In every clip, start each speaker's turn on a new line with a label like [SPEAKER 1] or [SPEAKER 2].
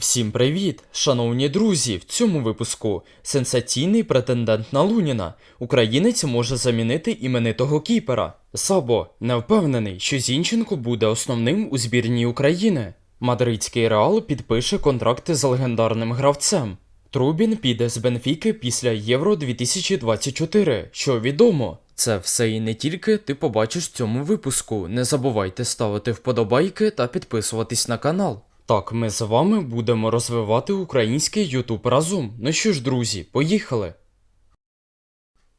[SPEAKER 1] Всім привіт, шановні друзі! В цьому випуску сенсаційний претендент на Луніна. Українець може замінити іменитого кіпера. Сабо не впевнений, що Зінченко буде основним у збірній України. Мадридський Реал підпише контракти з легендарним гравцем. Трубін піде з Бенфіки після Євро 2024, що відомо. Це все і не тільки ти побачиш в цьому випуску. Не забувайте ставити вподобайки та підписуватись на канал. Так, ми з вами будемо розвивати український Ютуб разом. Ну що ж, друзі, поїхали.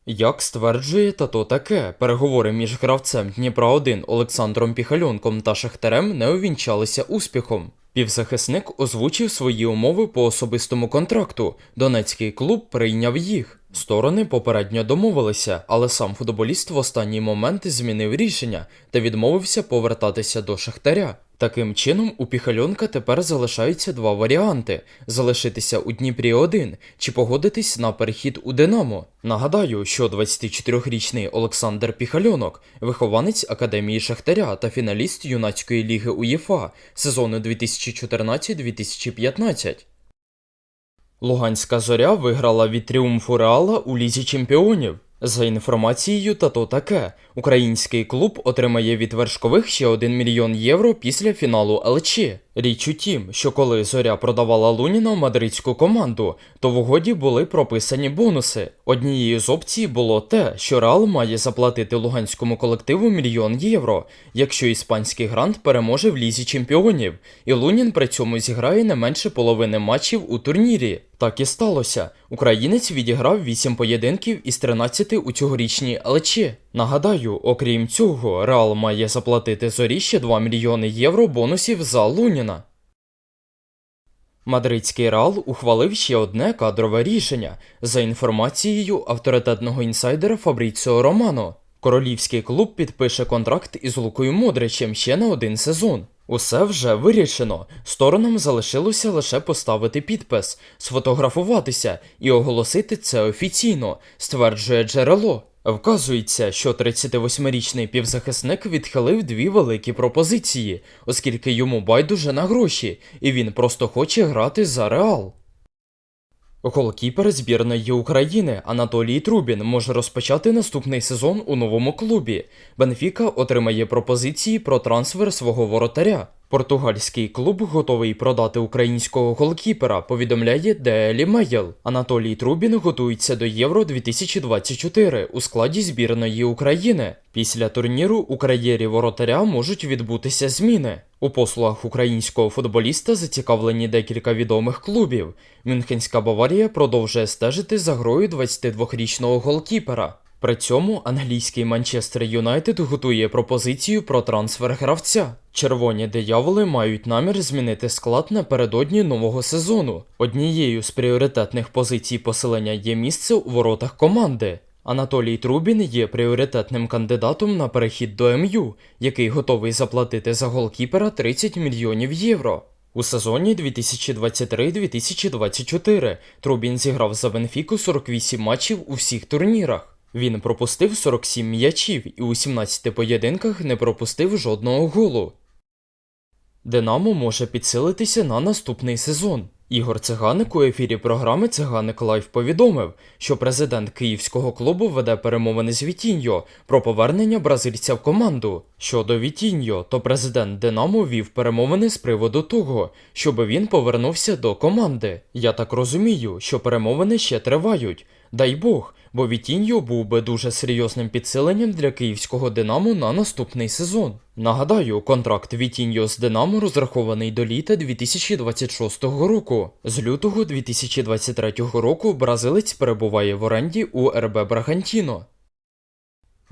[SPEAKER 1] Як стверджує тато таке, переговори між гравцем Дніпра 1 Олександром Піхальонком та Шахтарем не увінчалися успіхом. Півзахисник озвучив свої умови по особистому контракту. Донецький клуб прийняв їх. Сторони попередньо домовилися, але сам футболіст в останній момент змінив рішення та відмовився повертатися до Шахтаря. Таким чином, у Піхальонка тепер залишаються два варіанти: залишитися у Дніпрі 1 чи погодитись на перехід у Динамо. Нагадаю, що 24-річний Олександр Піхальонок, вихованець Академії Шахтаря та фіналіст юнацької ліги УЄФА сезону 2014-2015. Луганська зоря виграла від тріумфу Реала у Лізі Чемпіонів. За інформацією та то таке, український клуб отримає від вершкових ще 1 мільйон євро після фіналу ЛЧ. Річ у тім, що коли зоря продавала Луніна мадридську команду, то в угоді були прописані бонуси. Однією з опцій було те, що Реал має заплатити луганському колективу мільйон євро, якщо іспанський грант переможе в лізі чемпіонів, і Лунін при цьому зіграє не менше половини матчів у турнірі. Так і сталося. Українець відіграв 8 поєдинків із 13 у цьогорічній ЛЧ. Нагадаю, окрім цього, Реал має заплатити зорі ще 2 мільйони євро бонусів за Луніна. Мадридський Реал ухвалив ще одне кадрове рішення за інформацією авторитетного інсайдера Фабріціо Романо. Королівський клуб підпише контракт із Лукою Модричем ще на один сезон. Усе вже вирішено. Сторонам залишилося лише поставити підпис, сфотографуватися і оголосити це офіційно, стверджує джерело. Вказується, що 38-річний півзахисник відхилив дві великі пропозиції, оскільки йому байдуже на гроші, і він просто хоче грати за реал. Голкіпер збірної України Анатолій Трубін може розпочати наступний сезон у новому клубі. Бенфіка отримає пропозиції про трансфер свого воротаря. Португальський клуб готовий продати українського голкіпера, повідомляє Daily Mail. Анатолій Трубін готується до Євро 2024 у складі збірної України. Після турніру у кар'єрі воротаря можуть відбутися зміни. У послугах українського футболіста зацікавлені декілька відомих клубів. Мюнхенська Баварія продовжує стежити за грою 22-річного голкіпера. При цьому англійський Манчестер Юнайтед готує пропозицію про трансфер гравця. Червоні дияволи мають намір змінити склад напередодні нового сезону. Однією з пріоритетних позицій поселення є місце у воротах команди. Анатолій Трубін є пріоритетним кандидатом на перехід до МЮ, який готовий заплатити за голкіпера 30 мільйонів євро. У сезоні 2023-2024 Трубін зіграв за Бенфіку 48 матчів у всіх турнірах. Він пропустив 47 м'ячів і у 17 поєдинках не пропустив жодного голу. Динамо може підсилитися на наступний сезон. Ігор Циганик у ефірі програми Циганик Лайф повідомив, що президент київського клубу веде перемовини з Вітіньо про повернення бразильця в команду. Щодо Вітіньо, то президент Динамо вів перемовини з приводу того, щоб він повернувся до команди. Я так розумію, що перемовини ще тривають. Дай Бог, бо Вітіньо був би дуже серйозним підсиленням для київського Динамо на наступний сезон. Нагадаю, контракт Вітіньо з Динамо розрахований до літа 2026 року. З лютого 2023 року бразилець перебуває в оренді у РБ Брагантіно.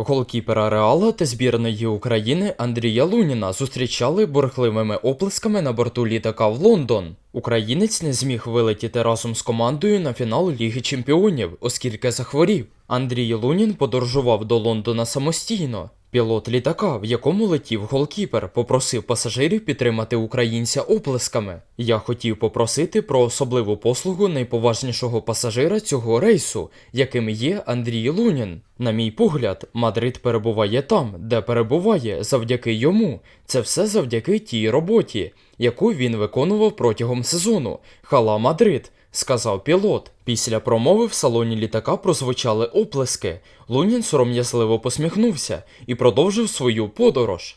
[SPEAKER 1] Голкіпера Реала та збірної України Андрія Луніна зустрічали бурхливими оплесками на борту літака в Лондон. Українець не зміг вилетіти разом з командою на фінал Ліги Чемпіонів, оскільки захворів. Андрій Лунін подорожував до Лондона самостійно. Пілот літака, в якому летів голкіпер, попросив пасажирів підтримати українця оплесками. Я хотів попросити про особливу послугу найповажнішого пасажира цього рейсу, яким є Андрій Лунін. На мій погляд, Мадрид перебуває там, де перебуває, завдяки йому. Це все завдяки тій роботі, яку він виконував протягом сезону. Хала Мадрид сказав пілот. Після промови в салоні літака прозвучали оплески. Лунін сором'язливо посміхнувся і продовжив свою подорож.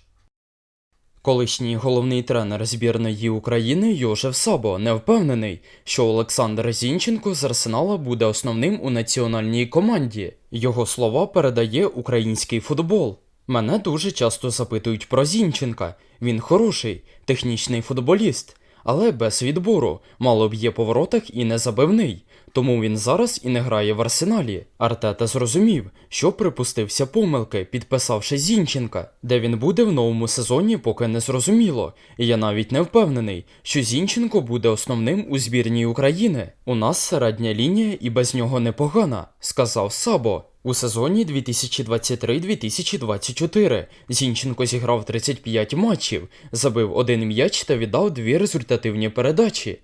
[SPEAKER 1] Колишній головний тренер збірної України Йожев Сабо не впевнений, що Олександр Зінченко з Арсенала буде основним у національній команді. Його слова передає український футбол. Мене дуже часто запитують про Зінченка. Він хороший, технічний футболіст, але без відбору, мало б'є по воротах і не забивний. Тому він зараз і не грає в арсеналі. Артета зрозумів, що припустився помилки, підписавши Зінченка, де він буде в новому сезоні, поки не зрозуміло. І я навіть не впевнений, що Зінченко буде основним у збірній України. У нас середня лінія і без нього непогана, сказав Сабо. У сезоні 2023-2024 Зінченко зіграв 35 матчів, забив один м'яч та віддав дві результативні передачі.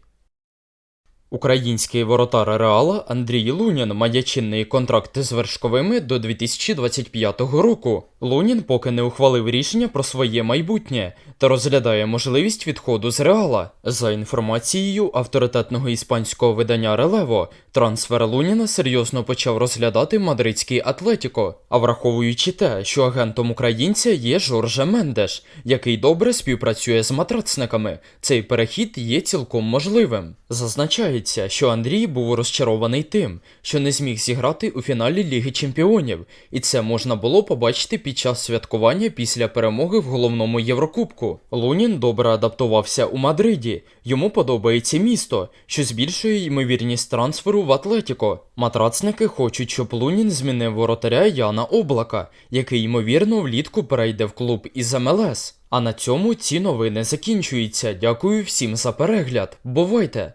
[SPEAKER 1] Український воротар Реала Андрій Лунін має чинний контракт з вершковими до 2025 року. Лунін поки не ухвалив рішення про своє майбутнє та розглядає можливість відходу з Реала. За інформацією авторитетного іспанського видання Релево, трансфер Луніна серйозно почав розглядати мадридський Атлетіко, а враховуючи те, що агентом українця є Жорже Мендеш, який добре співпрацює з матрацниками, цей перехід є цілком можливим. Зазначається, що Андрій був розчарований тим, що не зміг зіграти у фіналі Ліги Чемпіонів, і це можна було побачити під час святкування після перемоги в головному Єврокубку. Лунін добре адаптувався у Мадриді. Йому подобається місто, що збільшує ймовірність трансферу в Атлетіко. Матрацники хочуть, щоб Лунін змінив воротаря Яна Облака, який ймовірно влітку перейде в клуб із МЛС. А на цьому ці новини закінчуються. Дякую всім за перегляд. Бувайте!